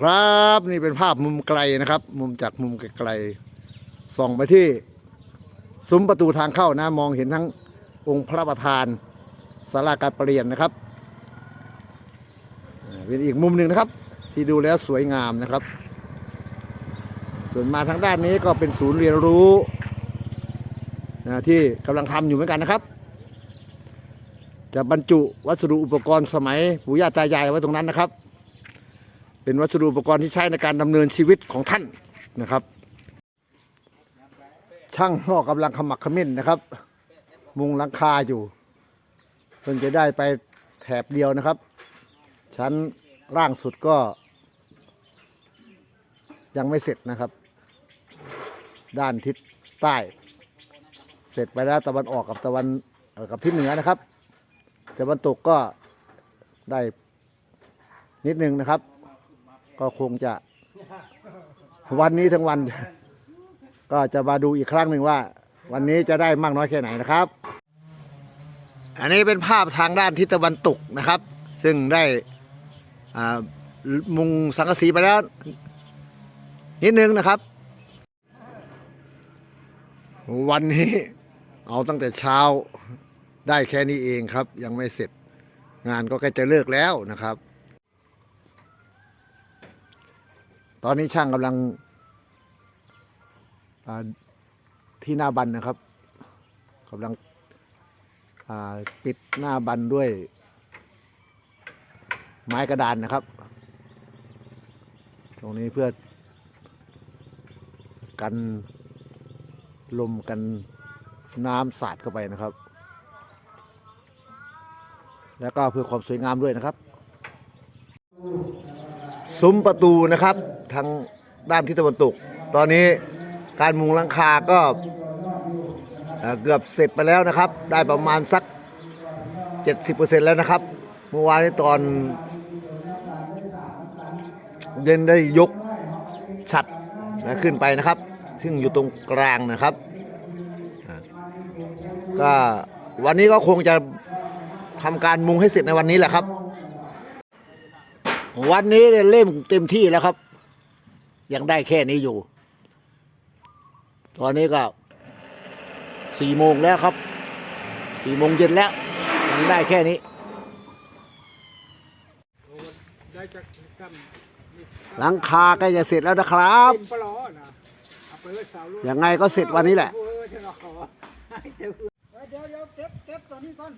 ครับ นี่เป็นภาพมุมไกลนะครับ มุมจากมุมไกลๆส่องไปที่ซุ้มประตูทางเข้านะมองเห็นทั้งองค์พระประธานศาลาการประเรียนนะครับเป็นอีกมุมหนึ่งนะครับ ที่ดูแล้วสวยงามนะครับ ส่วนมาทางด้านนี้ก็เป็นศูนย์เรียนรู้นะที่กำลังทำอยู่เหมือนกันนะครับ จะบรรจุวัสดุอุปกรณ์สมัยปู่ย่าตายายไว้ตรงนั้นนะครับ เป็นวัสดุอุปกรณ์ที่ใช้ในการดำเนินชีวิตของท่านนะครับ ช่างก็กำลังขมักขมิ้นนะครับ มุงหลังคาอยู่เพิ่งจะได้ไปแถบเดียวนะครับ ชั้นล่างสุดก็ ยังไม่เสร็จนะครับ ด้านทิศใต้ เสร็จไปแล้วตะวันออกกับตะวันออกับทิศเหนือนะครับตะวันตกก็ได้นิดนึงนะครับ ก็คงจะ วันนี้ทั้งวัน ก็จะมาดูอีกครั้งหนึ่งว่า วันนี้จะได้มากน้อยแค่ไหนนะครับ อันนี้เป็นภาพทางด้านทิศตะวันตกนะครับ ซึ่งได้มุงสังกะสีไปแล้วนิดนึงนะครับ วันนี้เอาตั้งแต่เช้าได้แค่นี้เองครับ ยังไม่เสร็จงานก็ใกล้จะเลิกแล้วนะครับ ตอนนี้ช่างกำลังที่หน้าบันนะครับกำลังปิดหน้าบันด้วย ไม้กระดานนะครับ ตรงนี้เพื่อกันลมกันน้ำสาดเข้าไปนะครับ แล้วก็เพื่อความสวยงามด้วยนะครับ ซุ้มประตูนะครับทางด้านทิศตะวันตก ตอนนี้การมุงหลังคาก็เอ่อเกือบเสร็จไปแล้วนะครับ ได้ประมาณสัก 70%แล้วนะครับ เมื่อวานนี้ตอนเย็นได้ยกฉัดนะขึ้นไปนะครับ ซึ่งอยู่ตรงกลางนะครับ ก็วันนี้ก็คงจะทำการมุงให้เสร็จในวันนี้แหละครับ วันนี้เล่มเต็มที่แล้วครับ ยังได้แค่นี้อยู่ ตอนนี้ก็สี่โมงแล้วครับสี่โมงเย็นแล้วยังได้แค่นี้ ได้จากซ้หลังคาใกล้จะเสร็จแล้วนะครับำปลอนะเอาไปไว้เสาลูกยังไงก็เสร็จวันนี้แหละ เออเดี๋ยวเราขอให้เดี๋ยวเดี๋ยวเก็บเก็บตัวนี้ก่อน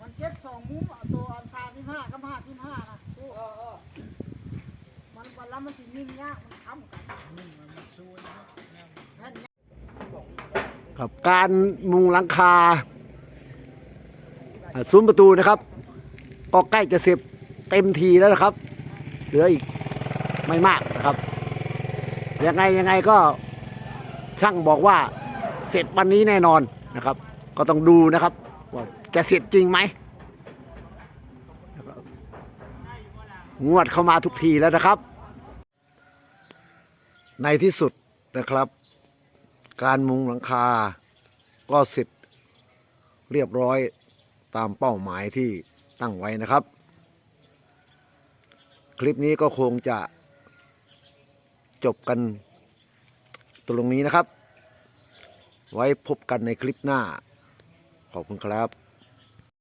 มันเก็บสองมุมเอาตัวอันสามที่ห้ากับห้าที่ห้านะ มันวันละมันสินิ่มยากมันค้ำกันนิ่มมันสู้นะครับการมุงหลังคาซุ้มประตูนะครับ ก็ใกล้จะเสร็จเต็มทีแล้วนะครับ เหลืออีกไม่มากนะครับ ยังไงยังไงก็ช่างบอกว่าเสร็จวันนี้แน่นอนนะครับ ก็ต้องดูนะครับว่าจะเสร็จจริงไหมงวดเข้ามาทุกทีแล้วนะครับ ในที่สุดนะครับ การมุงหลังคาก็เสร็จเรียบร้อยตามเป้าหมายที่ตั้งไว้นะครับ คลิปนี้ก็คงจะจบกันตรงนี้นะครับ ไว้พบกันในคลิปหน้า ขอบคุณครับ